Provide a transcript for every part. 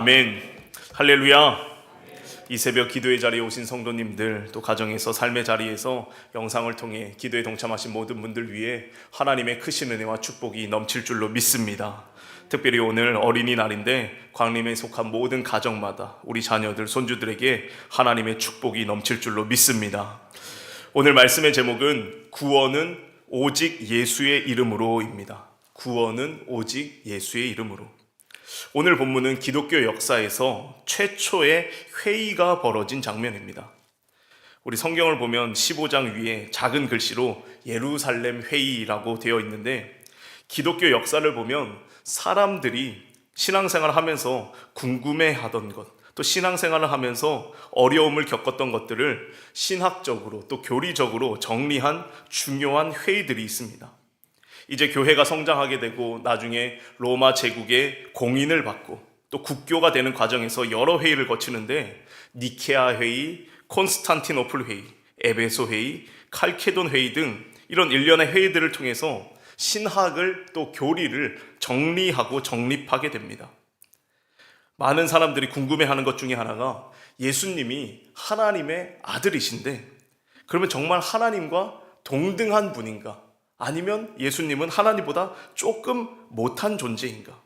아멘. 할렐루야. 이 새벽 기도의 자리에 오신 성도님들, 또 가정에서 삶의 자리에서 영상을 통해 기도에 동참하신 모든 분들 위해 하나님의 크신 은혜와 축복이 넘칠 줄로 믿습니다. 특별히 오늘 어린이날인데 광림에 속한 모든 가정마다 우리 자녀들, 손주들에게 하나님의 축복이 넘칠 줄로 믿습니다. 오늘 말씀의 제목은 구원은 오직 예수의 이름으로입니다. 구원은 오직 예수의 이름으로. 오늘 본문은 기독교 역사에서 최초의 회의가 벌어진 장면입니다. 우리 성경을 보면 15장 위에 작은 글씨로 예루살렘 회의라고 되어 있는데 기독교 역사를 보면 사람들이 신앙생활을 하면서 궁금해 하던 것, 또 신앙생활을 하면서 어려움을 겪었던 것들을 신학적으로 또 교리적으로 정리한 중요한 회의들이 있습니다. 이제 교회가 성장하게 되고 나중에 로마 제국의 공인을 받고 또 국교가 되는 과정에서 여러 회의를 거치는데 니케아 회의, 콘스탄티노플 회의, 에베소 회의, 칼케돈 회의 등 이런 일련의 회의들을 통해서 신학을 또 교리를 정리하고 정립하게 됩니다. 많은 사람들이 궁금해하는 것 중에 하나가 예수님이 하나님의 아들이신데 그러면 정말 하나님과 동등한 분인가? 아니면 예수님은 하나님보다 조금 못한 존재인가?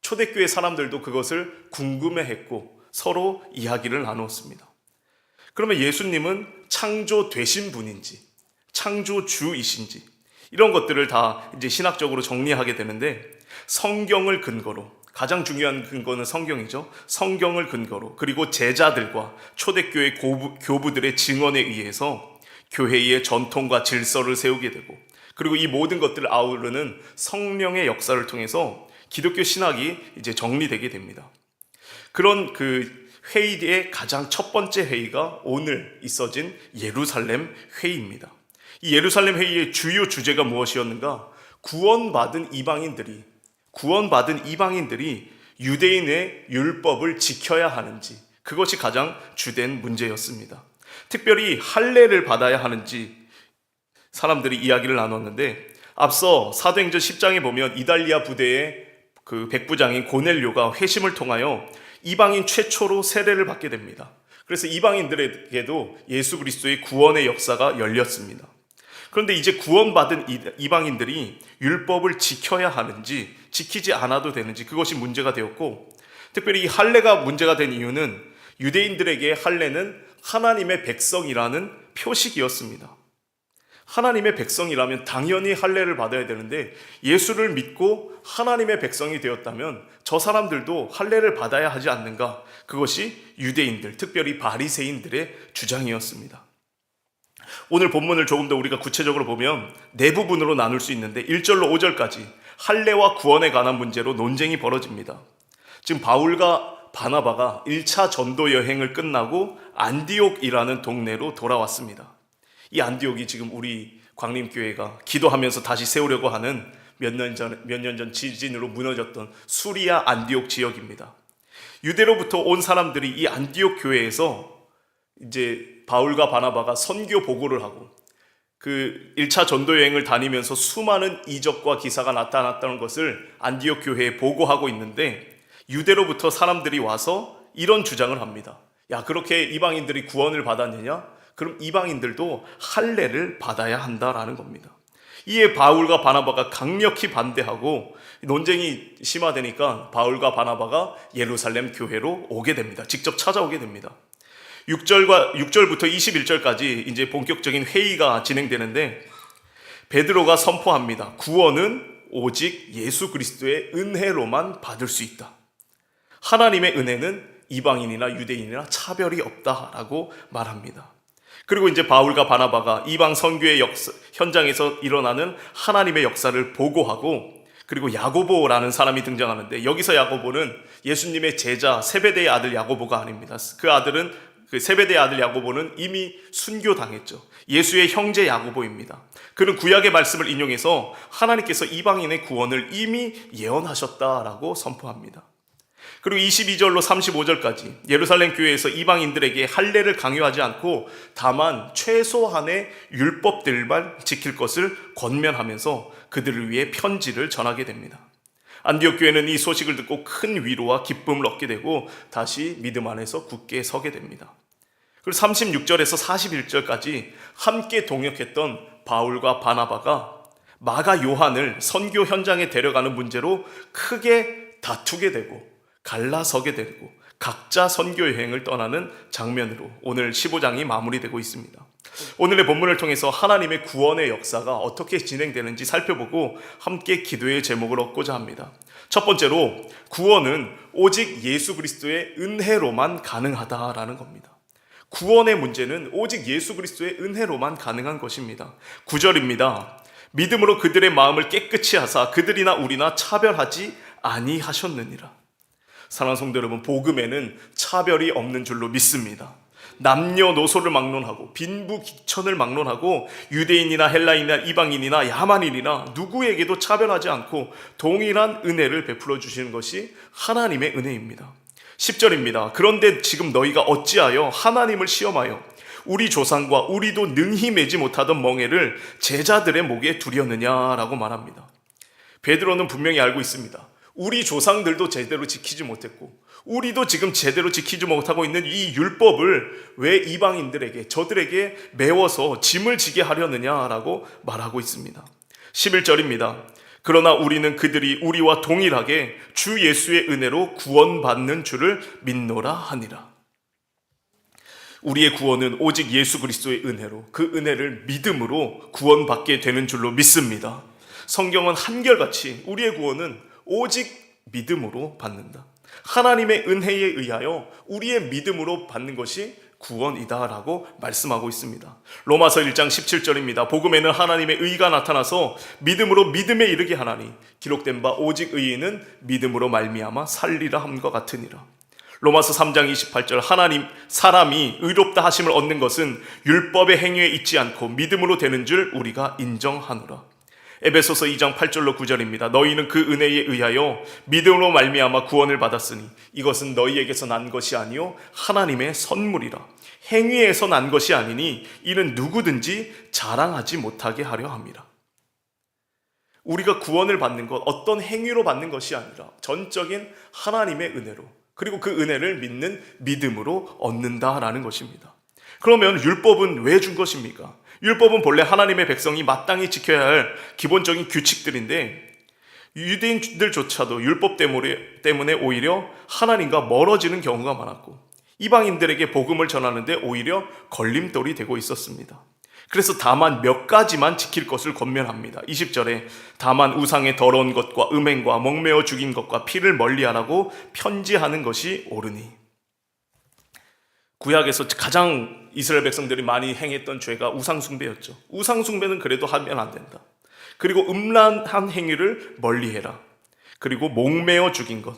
초대교회 사람들도 그것을 궁금해했고 서로 이야기를 나누었습니다. 그러면 예수님은 창조되신 분인지, 창조주이신지, 이런 것들을 다 이제 신학적으로 정리하게 되는데 성경을 근거로 가장 중요한 근거는 성경이죠. 성경을 근거로 그리고 제자들과 초대교회 고부, 교부들의 증언에 의해서 교회의 전통과 질서를 세우게 되고 그리고 이 모든 것들을 아우르는 성령의 역사를 통해서 기독교 신학이 이제 정리되게 됩니다. 그런 그 회의의 가장 첫 번째 회의가 오늘 있어진 예루살렘 회의입니다. 이 예루살렘 회의의 주요 주제가 무엇이었는가? 구원받은 이방인들이 구원받은 이방인들이 유대인의 율법을 지켜야 하는지 그것이 가장 주된 문제였습니다. 특별히 할례를 받아야 하는지 사람들이 이야기를 나눴는데 앞서 사도행전 10장에 보면 이달리아 부대의 그 백부장인 고넬료가 회심을 통하여 이방인 최초로 세례를 받게 됩니다. 그래서 이방인들에게도 예수 그리스도의 구원의 역사가 열렸습니다. 그런데 이제 구원받은 이방인들이 율법을 지켜야 하는지 지키지 않아도 되는지 그것이 문제가 되었고 특별히 이 할례가 문제가 된 이유는 유대인들에게 할례는 하나님의 백성이라는 표식이었습니다. 하나님의 백성이라면 당연히 할례를 받아야 되는데 예수를 믿고 하나님의 백성이 되었다면 저 사람들도 할례를 받아야 하지 않는가? 그것이 유대인들, 특별히 바리새인들의 주장이었습니다. 오늘 본문을 조금 더 우리가 구체적으로 보면 네 부분으로 나눌 수 있는데 1절로 5절까지 할례와 구원에 관한 문제로 논쟁이 벌어집니다. 지금 바울과 바나바가 1차 전도 여행을 끝나고 안디옥이라는 동네로 돌아왔습니다. 이 안디옥이 지금 우리 광림교회가 기도하면서 다시 세우려고 하는 몇 년 전, 몇 년 전 지진으로 무너졌던 수리아 안디옥 지역입니다. 유대로부터 온 사람들이 이 안디옥 교회에서 이제 바울과 바나바가 선교 보고를 하고 그 1차 전도 여행을 다니면서 수많은 이적과 기사가 나타났다는 것을 안디옥 교회에 보고하고 있는데 유대로부터 사람들이 와서 이런 주장을 합니다. 야, 그렇게 이방인들이 구원을 받았느냐? 그럼 이방인들도 할례를 받아야 한다라는 겁니다. 이에 바울과 바나바가 강력히 반대하고 논쟁이 심화되니까 바울과 바나바가 예루살렘 교회로 오게 됩니다. 직접 찾아오게 됩니다. 6절과 6절부터 21절까지 이제 본격적인 회의가 진행되는데 베드로가 선포합니다. 구원은 오직 예수 그리스도의 은혜로만 받을 수 있다. 하나님의 은혜는 이방인이나 유대인이나 차별이 없다라고 말합니다. 그리고 이제 바울과 바나바가 이방 선교의 역사, 현장에서 일어나는 하나님의 역사를 보고하고 그리고 야고보라는 사람이 등장하는데 여기서 야고보는 예수님의 제자 세베대의 아들 야고보가 아닙니다. 그 아들은 그 세베대의 아들 야고보는 이미 순교 당했죠. 예수의 형제 야고보입니다. 그는 구약의 말씀을 인용해서 하나님께서 이방인의 구원을 이미 예언하셨다라고 선포합니다. 그리고 22절로 35절까지 예루살렘 교회에서 이방인들에게 할례를 강요하지 않고 다만 최소한의 율법들만 지킬 것을 권면하면서 그들을 위해 편지를 전하게 됩니다. 안디옥 교회는 이 소식을 듣고 큰 위로와 기쁨을 얻게 되고 다시 믿음 안에서 굳게 서게 됩니다. 그리고 36절에서 41절까지 함께 동역했던 바울과 바나바가 마가 요한을 선교 현장에 데려가는 문제로 크게 다투게 되고 갈라서게 되고 각자 선교 여행을 떠나는 장면으로 오늘 15장이 마무리되고 있습니다. 오늘의 본문을 통해서 하나님의 구원의 역사가 어떻게 진행되는지 살펴보고 함께 기도의 제목을 얻고자 합니다. 첫 번째로 구원은 오직 예수 그리스도의 은혜로만 가능하다라는 겁니다. 구원의 문제는 오직 예수 그리스도의 은혜로만 가능한 것입니다. 9절입니다. 믿음으로 그들의 마음을 깨끗이 하사 그들이나 우리나 차별하지 아니하셨느니라. 사랑하는 성도 여러분, 복음에는 차별이 없는 줄로 믿습니다. 남녀노소를 막론하고 빈부귀천을 막론하고 유대인이나 헬라인이나 이방인이나 야만인이나 누구에게도 차별하지 않고 동일한 은혜를 베풀어 주시는 것이 하나님의 은혜입니다. 10절입니다. 그런데 지금 너희가 어찌하여 하나님을 시험하여 우리 조상과 우리도 능히 매지 못하던 멍에를 제자들의 목에 두려느냐라고 말합니다. 베드로는 분명히 알고 있습니다. 우리 조상들도 제대로 지키지 못했고 우리도 지금 제대로 지키지 못하고 있는 이 율법을 왜 이방인들에게 저들에게 메워서 짐을 지게 하려느냐라고 말하고 있습니다. 11절입니다. 그러나 우리는 그들이 우리와 동일하게 주 예수의 은혜로 구원받는 줄을 믿노라 하니라. 우리의 구원은 오직 예수 그리스도의 은혜로 그 은혜를 믿음으로 구원받게 되는 줄로 믿습니다. 성경은 한결같이 우리의 구원은 오직 믿음으로 받는다. 하나님의 은혜에 의하여 우리의 믿음으로 받는 것이 구원이다라고 말씀하고 있습니다. 로마서 1장 17절입니다. 복음에는 하나님의 의가 나타나서 믿음으로 믿음에 이르게 하나니 기록된 바 오직 의인은 믿음으로 말미암아 살리라 함과 같으니라. 로마서 3장 28절 하나님 사람이 의롭다 하심을 얻는 것은 율법의 행위에 있지 않고 믿음으로 되는 줄 우리가 인정하노라. 에베소서 2장 8절로 9절입니다. 너희는 그 은혜에 의하여 믿음으로 말미암아 구원을 받았으니 이것은 너희에게서 난 것이 아니요 하나님의 선물이라. 행위에서 난 것이 아니니 이는 누구든지 자랑하지 못하게 하려 함이라. 우리가 구원을 받는 것 어떤 행위로 받는 것이 아니라 전적인 하나님의 은혜로 그리고 그 은혜를 믿는 믿음으로 얻는다라는 것입니다. 그러면 율법은 왜 준 것입니까? 율법은 본래 하나님의 백성이 마땅히 지켜야 할 기본적인 규칙들인데 유대인들조차도 율법 때문에, 오히려 하나님과 멀어지는 경우가 많았고 이방인들에게 복음을 전하는데 오히려 걸림돌이 되고 있었습니다. 그래서 다만 몇 가지만 지킬 것을 권면합니다. 20절에 다만 우상의 더러운 것과 음행과 목매어 죽인 것과 피를 멀리하라고 편지하는 것이 옳으니 구약에서 가장 이스라엘 백성들이 많이 행했던 죄가 우상숭배였죠. 우상숭배는 그래도 하면 안 된다. 그리고 음란한 행위를 멀리해라. 그리고 목매어 죽인 것.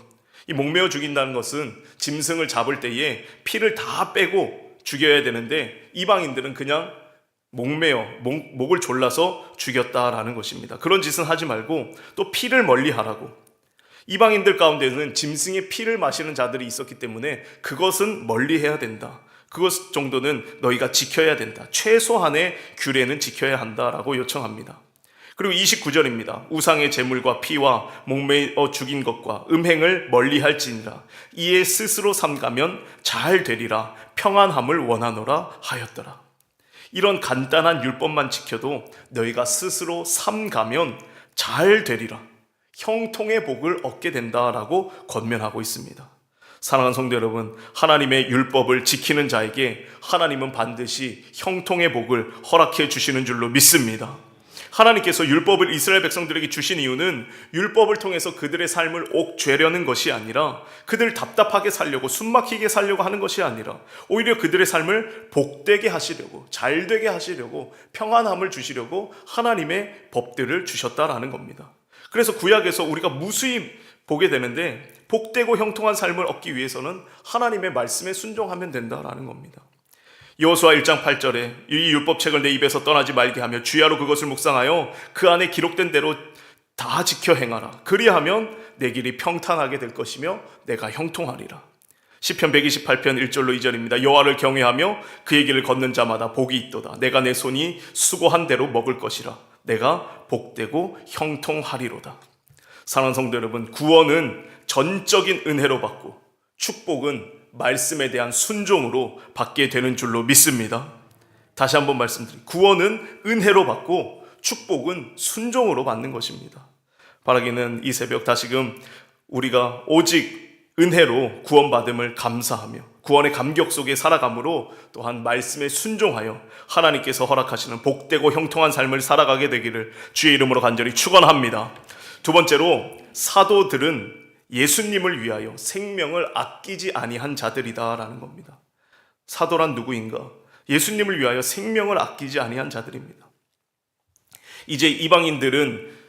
이 목매어 죽인다는 것은 짐승을 잡을 때에 피를 다 빼고 죽여야 되는데 이방인들은 그냥 목매어 목, 목을 졸라서 죽였다라는 것입니다. 그런 짓은 하지 말고 또 피를 멀리하라고. 이방인들 가운데는 짐승의 피를 마시는 자들이 있었기 때문에 그것은 멀리해야 된다. 그것 정도는 너희가 지켜야 된다. 최소한의 규례는 지켜야 한다라고 요청합니다. 그리고 29절입니다. 우상의 재물과 피와 목매어 죽인 것과 음행을 멀리할지니라. 이에 스스로 삼가면 잘 되리라. 평안함을 원하노라 하였더라. 이런 간단한 율법만 지켜도 너희가 스스로 삼가면 잘 되리라. 형통의 복을 얻게 된다라고 권면하고 있습니다. 사랑하는 성도 여러분, 하나님의 율법을 지키는 자에게 하나님은 반드시 형통의 복을 허락해 주시는 줄로 믿습니다. 하나님께서 율법을 이스라엘 백성들에게 주신 이유는 율법을 통해서 그들의 삶을 옥죄려는 것이 아니라 그들 답답하게 살려고 숨막히게 살려고 하는 것이 아니라 오히려 그들의 삶을 복되게 하시려고 잘되게 하시려고 평안함을 주시려고 하나님의 법들을 주셨다라는 겁니다. 그래서 구약에서 우리가 무수히 보게 되는데 복되고 형통한 삶을 얻기 위해서는 하나님의 말씀에 순종하면 된다라는 겁니다. 여호수아 1장 8절에 이 율법책을 내 입에서 떠나지 말게 하며 주야로 그것을 묵상하여 그 안에 기록된 대로 다 지켜 행하라. 그리하면 내 길이 평탄하게 될 것이며 내가 형통하리라. 시편 128편 1절로 2절입니다. 여호와를 경외하며 그의 길을 걷는 자마다 복이 있도다. 내가 내 손이 수고한 대로 먹을 것이라. 내가 복되고 형통하리로다. 사랑하는 성도 여러분, 구원은 전적인 은혜로 받고 축복은 말씀에 대한 순종으로 받게 되는 줄로 믿습니다. 다시 한번 말씀드립니다. 구원은 은혜로 받고 축복은 순종으로 받는 것입니다. 바라기는 이 새벽 다시금 우리가 오직 은혜로 구원받음을 감사하며 구원의 감격 속에 살아감으로 또한 말씀에 순종하여 하나님께서 허락하시는 복되고 형통한 삶을 살아가게 되기를 주의 이름으로 간절히 축원합니다. 두 번째로 사도들은 예수님을 위하여 생명을 아끼지 아니한 자들이다라는 겁니다. 사도란 누구인가? 예수님을 위하여 생명을 아끼지 아니한 자들입니다. 이제 이방인들은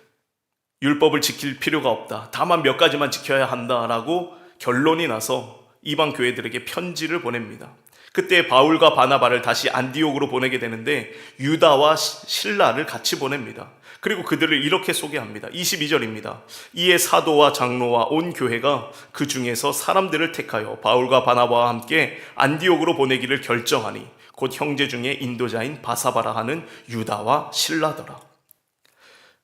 율법을 지킬 필요가 없다. 다만 몇 가지만 지켜야 한다라고 결론이 나서 이방 교회들에게 편지를 보냅니다. 그때 바울과 바나바를 다시 안디옥으로 보내게 되는데 유다와 신라를 같이 보냅니다. 그리고 그들을 이렇게 소개합니다. 22절입니다. 이에 사도와 장로와 온 교회가 그 중에서 사람들을 택하여 바울과 바나바와 함께 안디옥으로 보내기를 결정하니 곧 형제 중에 인도자인 바사바라 하는 유다와 신라더라.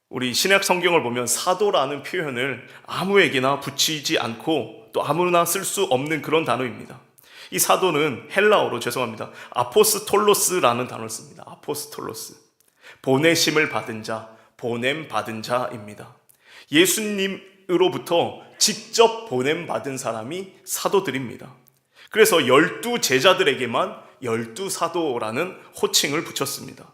우리 신약 성경을 보면 사도라는 표현을 아무에게나 붙이지 않고 또 아무나 쓸 수 없는 그런 단어입니다. 이 사도는 헬라어로 죄송합니다. 아포스톨로스라는 단어를 씁니다. 아포스톨로스. 보내심을 받은 자, 보냄 받은 자입니다. 예수님으로부터 직접 보냄 받은 사람이 사도들입니다. 그래서 열두 제자들에게만 열두 사도라는 호칭을 붙였습니다.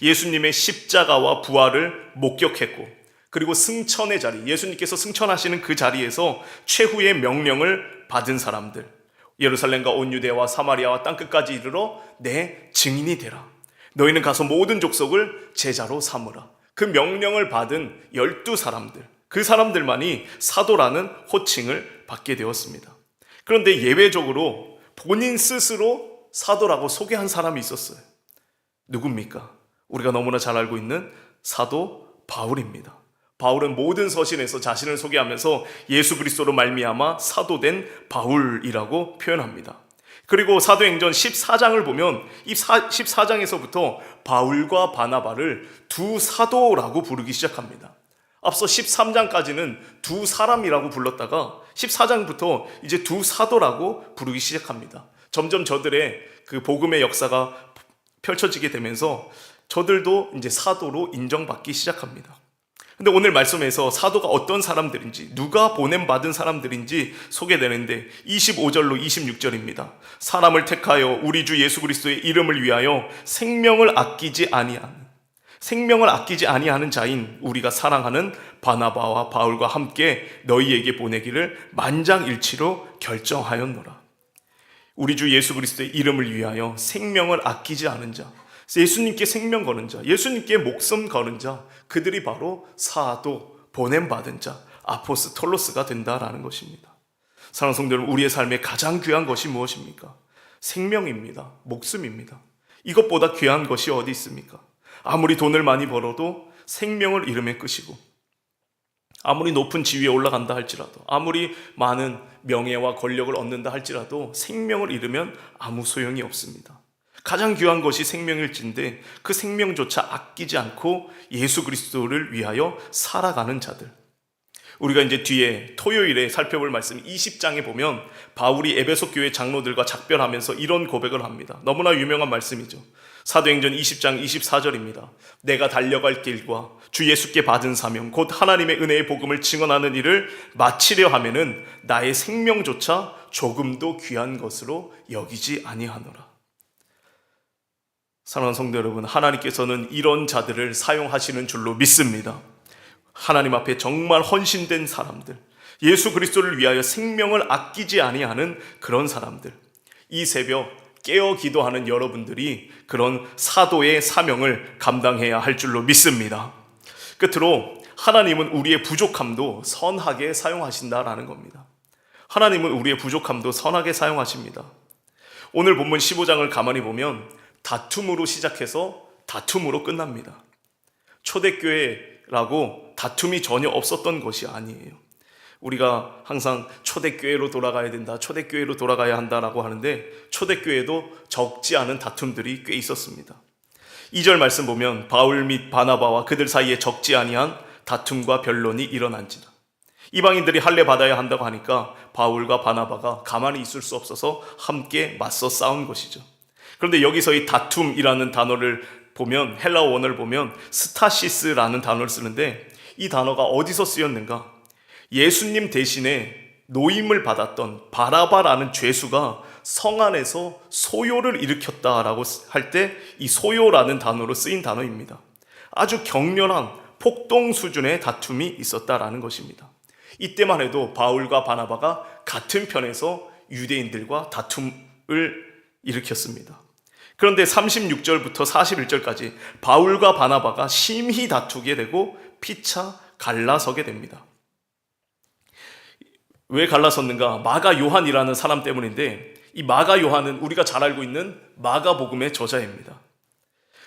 예수님의 십자가와 부활을 목격했고, 그리고 승천의 자리, 예수님께서 승천하시는 그 자리에서 최후의 명령을 받은 사람들, 예루살렘과 온 유대와 사마리아와 땅 끝까지 이르러 내 증인이 되라. 너희는 가서 모든 족속을 제자로 삼으라. 그 명령을 받은 열두 사람들, 그 사람들만이 사도라는 호칭을 받게 되었습니다. 그런데 예외적으로 본인 스스로 사도라고 소개한 사람이 있었어요. 누굽니까? 우리가 너무나 잘 알고 있는 사도 바울입니다. 바울은 모든 서신에서 자신을 소개하면서 예수 그리스도로 말미암아 사도된 바울이라고 표현합니다. 그리고 사도행전 14장을 보면 이 14장에서부터 바울과 바나바를 두 사도라고 부르기 시작합니다. 앞서 13장까지는 두 사람이라고 불렀다가 14장부터 이제 두 사도라고 부르기 시작합니다. 점점 저들의 그 복음의 역사가 펼쳐지게 되면서 저들도 이제 사도로 인정받기 시작합니다. 근데 오늘 말씀에서 사도가 어떤 사람들인지, 누가 보냄받은 사람들인지 소개되는데 25절로 26절입니다. 사람을 택하여 우리 주 예수 그리스도의 이름을 위하여 생명을 아끼지 아니하는, 생명을 아끼지 아니하는 자인 우리가 사랑하는 바나바와 바울과 함께 너희에게 보내기를 만장일치로 결정하였노라. 우리 주 예수 그리스도의 이름을 위하여 생명을 아끼지 않은 자, 예수님께 생명 거는 자, 예수님께 목숨 거는 자, 그들이 바로 사도, 보냄받은 자, 아포스톨로스가 된다라는 것입니다. 성도 여러분, 우리의 삶에 가장 귀한 것이 무엇입니까? 생명입니다. 목숨입니다. 이것보다 귀한 것이 어디 있습니까? 아무리 돈을 많이 벌어도 생명을 잃으면 끝이고, 아무리 높은 지위에 올라간다 할지라도, 아무리 많은 명예와 권력을 얻는다 할지라도 생명을 잃으면 아무 소용이 없습니다. 가장 귀한 것이 생명일진데 그 생명조차 아끼지 않고 예수 그리스도를 위하여 살아가는 자들. 우리가 이제 뒤에 토요일에 살펴볼 말씀 20장에 보면 바울이 에베소 교회 장로들과 작별하면서 이런 고백을 합니다. 너무나 유명한 말씀이죠. 사도행전 20장 24절입니다. 내가 달려갈 길과 주 예수께 받은 사명 곧 하나님의 은혜의 복음을 증언하는 일을 마치려 하면은 나의 생명조차 조금도 귀한 것으로 여기지 아니하노라. 사랑하는 성도 여러분, 하나님께서는 이런 자들을 사용하시는 줄로 믿습니다. 하나님 앞에 정말 헌신된 사람들, 예수 그리스도를 위하여 생명을 아끼지 아니하는 그런 사람들. 이 새벽 깨어 기도하는 여러분들이 그런 사도의 사명을 감당해야 할 줄로 믿습니다. 끝으로 하나님은 우리의 부족함도 선하게 사용하신다라는 겁니다. 하나님은 우리의 부족함도 선하게 사용하십니다. 오늘 본문 15장을 가만히 보면 다툼으로 시작해서 다툼으로 끝납니다. 초대교회라고 다툼이 전혀 없었던 것이 아니에요. 우리가 항상 초대교회로 돌아가야 된다, 초대교회로 돌아가야 한다라고 하는데 초대교회도 적지 않은 다툼들이 꽤 있었습니다. 2절 말씀 보면 바울 및 바나바와 그들 사이에 적지 아니한 다툼과 변론이 일어난지다. 이방인들이 할례 받아야 한다고 하니까 바울과 바나바가 가만히 있을 수 없어서 함께 맞서 싸운 것이죠. 그런데 여기서 이 다툼이라는 단어를 보면 헬라어 원어를 보면 스타시스라는 단어를 쓰는데 이 단어가 어디서 쓰였는가? 예수님 대신에 노임을 받았던 바라바라는 죄수가 성 안에서 소요를 일으켰다라고 할 때 이 소요라는 단어로 쓰인 단어입니다. 아주 격렬한 폭동 수준의 다툼이 있었다라는 것입니다. 이때만 해도 바울과 바나바가 같은 편에서 유대인들과 다툼을 일으켰습니다. 그런데 36절부터 41절까지 바울과 바나바가 심히 다투게 되고 피차 갈라서게 됩니다. 왜 갈라섰는가? 마가 요한이라는 사람 때문인데 이 마가 요한은 우리가 잘 알고 있는 마가 복음의 저자입니다.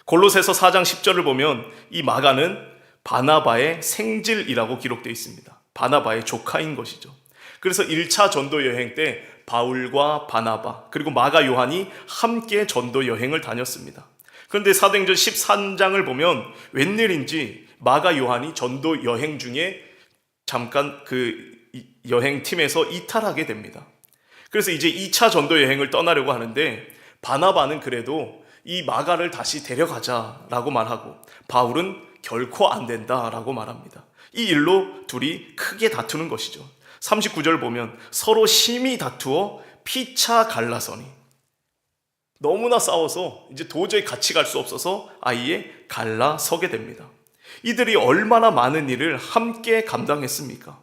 골로새서 4장 10절을 보면 이 마가는 바나바의 생질이라고 기록되어 있습니다. 바나바의 조카인 것이죠. 그래서 1차 전도 여행 때 바울과 바나바 그리고 마가 요한이 함께 전도 여행을 다녔습니다. 그런데 사도행전 13장을 보면 웬일인지 마가 요한이 전도 여행 중에 잠깐 그 여행 팀에서 이탈하게 됩니다. 그래서 이제 2차 전도 여행을 떠나려고 하는데 바나바는 그래도 이 마가를 다시 데려가자라고 말하고 바울은 결코 안 된다라고 말합니다. 이 일로 둘이 크게 다투는 것이죠. 39절 보면 서로 심히 다투어 피차 갈라서니 너무나 싸워서 이제 도저히 같이 갈 수 없어서 아예 갈라서게 됩니다. 이들이 얼마나 많은 일을 함께 감당했습니까?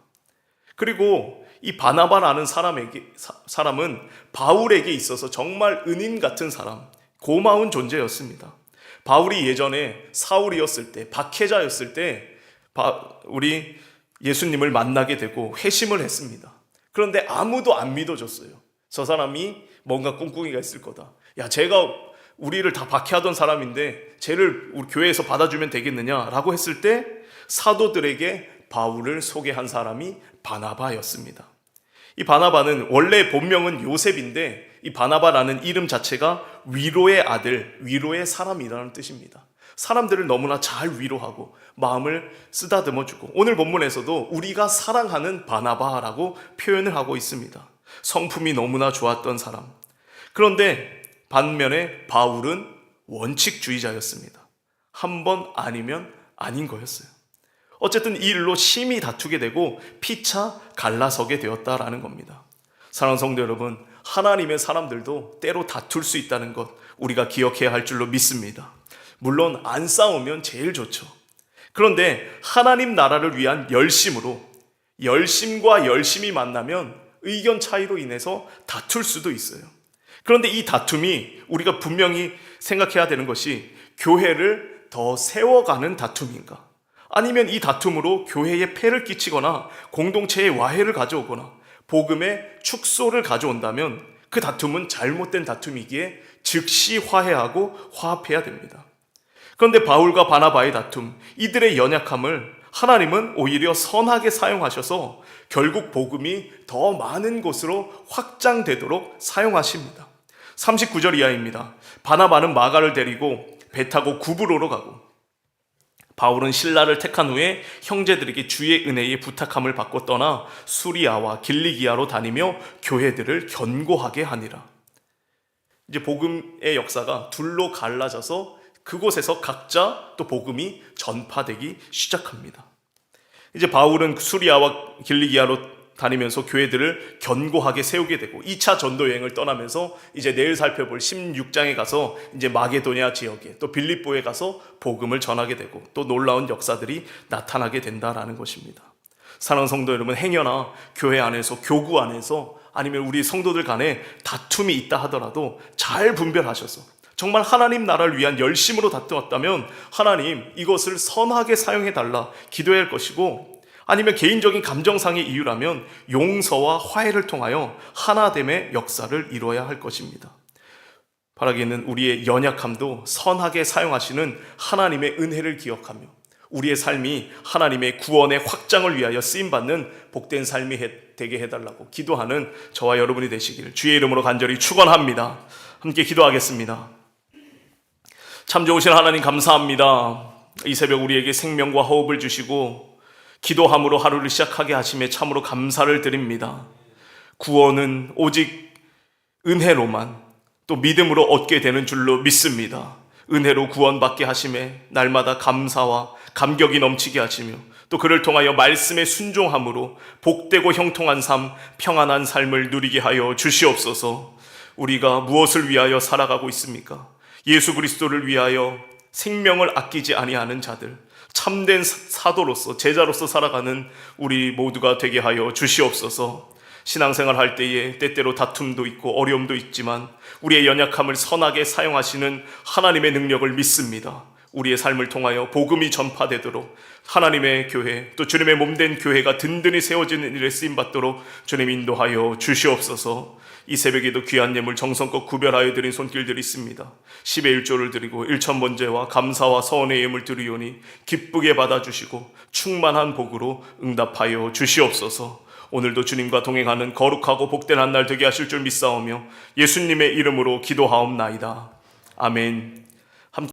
그리고 이 바나바라는 사람에게 사, 사람은 바울에게 있어서 정말 은인 같은 사람, 고마운 존재였습니다. 바울이 예전에 사울이었을 때, 박해자였을 때 바, 우리 예수님을 만나게 되고 회심을 했습니다. 그런데 아무도 안 믿어줬어요. 저 사람이 뭔가 꿍꿍이가 있을 거다. 야, 제가 우리를 다 박해하던 사람인데 쟤를 우리 교회에서 받아주면 되겠느냐라고 했을 때 사도들에게 바울을 소개한 사람이 바나바였습니다. 이 바나바는 원래 본명은 요셉인데 이 바나바라는 이름 자체가 위로의 아들, 위로의 사람이라는 뜻입니다. 사람들을 너무나 잘 위로하고 마음을 쓰다듬어 주고 오늘 본문에서도 우리가 사랑하는 바나바라고 표현을 하고 있습니다. 성품이 너무나 좋았던 사람. 그런데 반면에 바울은 원칙주의자였습니다. 한 번 아니면 아닌 거였어요. 어쨌든 이 일로 심히 다투게 되고 피차 갈라서게 되었다라는 겁니다. 사랑하는 성도 여러분, 하나님의 사람들도 때로 다툴 수 있다는 것 우리가 기억해야 할 줄로 믿습니다. 물론 안 싸우면 제일 좋죠. 그런데 하나님 나라를 위한 열심으로 열심과 열심이 만나면 의견 차이로 인해서 다툴 수도 있어요. 그런데 이 다툼이 우리가 분명히 생각해야 되는 것이 교회를 더 세워가는 다툼인가? 아니면 이 다툼으로 교회에 폐를 끼치거나 공동체에 와해를 가져오거나 복음의 축소를 가져온다면 그 다툼은 잘못된 다툼이기에 즉시 화해하고 화합해야 됩니다. 그런데 바울과 바나바의 다툼, 이들의 연약함을 하나님은 오히려 선하게 사용하셔서 결국 복음이 더 많은 곳으로 확장되도록 사용하십니다. 39절 이하입니다. 바나바는 마가를 데리고 배 타고 구브로로 가고 바울은 신라를 택한 후에 형제들에게 주의 은혜에 부탁함을 받고 떠나 수리아와 길리기아로 다니며 교회들을 견고하게 하니라. 이제 복음의 역사가 둘로 갈라져서 그곳에서 각자 또 복음이 전파되기 시작합니다. 이제 바울은 수리아와 길리기아로 다니면서 교회들을 견고하게 세우게 되고 2차 전도 여행을 떠나면서 이제 내일 살펴볼 16장에 가서 이제 마게도니아 지역에 또 빌립보에 가서 복음을 전하게 되고 또 놀라운 역사들이 나타나게 된다라는 것입니다. 사랑하는 성도 여러분, 행여나 교회 안에서 교구 안에서 아니면 우리 성도들 간에 다툼이 있다 하더라도 잘 분별하셔서 정말 하나님 나라를 위한 열심으로 다투었다면 하나님 이것을 선하게 사용해 달라 기도해야 할 것이고 아니면 개인적인 감정상의 이유라면 용서와 화해를 통하여 하나됨의 역사를 이루어야 할 것입니다. 바라기는 우리의 연약함도 선하게 사용하시는 하나님의 은혜를 기억하며 우리의 삶이 하나님의 구원의 확장을 위하여 쓰임받는 복된 삶이 되게 해달라고 기도하는 저와 여러분이 되시기를 주의 이름으로 간절히 축원합니다. 함께 기도하겠습니다. 참 좋으신 하나님 감사합니다. 이 새벽 우리에게 생명과 호흡을 주시고 기도함으로 하루를 시작하게 하심에 참으로 감사를 드립니다. 구원은 오직 은혜로만 또 믿음으로 얻게 되는 줄로 믿습니다. 은혜로 구원받게 하심에 날마다 감사와 감격이 넘치게 하시며 또 그를 통하여 말씀에 순종함으로 복되고 형통한 삶, 평안한 삶을 누리게 하여 주시옵소서. 우리가 무엇을 위하여 살아가고 있습니까? 예수 그리스도를 위하여 생명을 아끼지 아니하는 자들, 참된 사도로서 제자로서 살아가는 우리 모두가 되게 하여 주시옵소서. 신앙생활 할 때에 때때로 다툼도 있고 어려움도 있지만 우리의 연약함을 선하게 사용하시는 하나님의 능력을 믿습니다. 우리의 삶을 통하여 복음이 전파되도록 하나님의 교회 또 주님의 몸된 교회가 든든히 세워지는 일에 쓰임 받도록 주님 인도하여 주시옵소서. 이 새벽에도 귀한 예물 정성껏 구별하여 드린 손길들이 있습니다. 10의 1조를 드리고 일천 번제와 감사와 서원의 예물 드리오니 기쁘게 받아주시고 충만한 복으로 응답하여 주시옵소서. 오늘도 주님과 동행하는 거룩하고 복된 한 날 되게 하실 줄 믿사오며 예수님의 이름으로 기도하옵나이다. 아멘.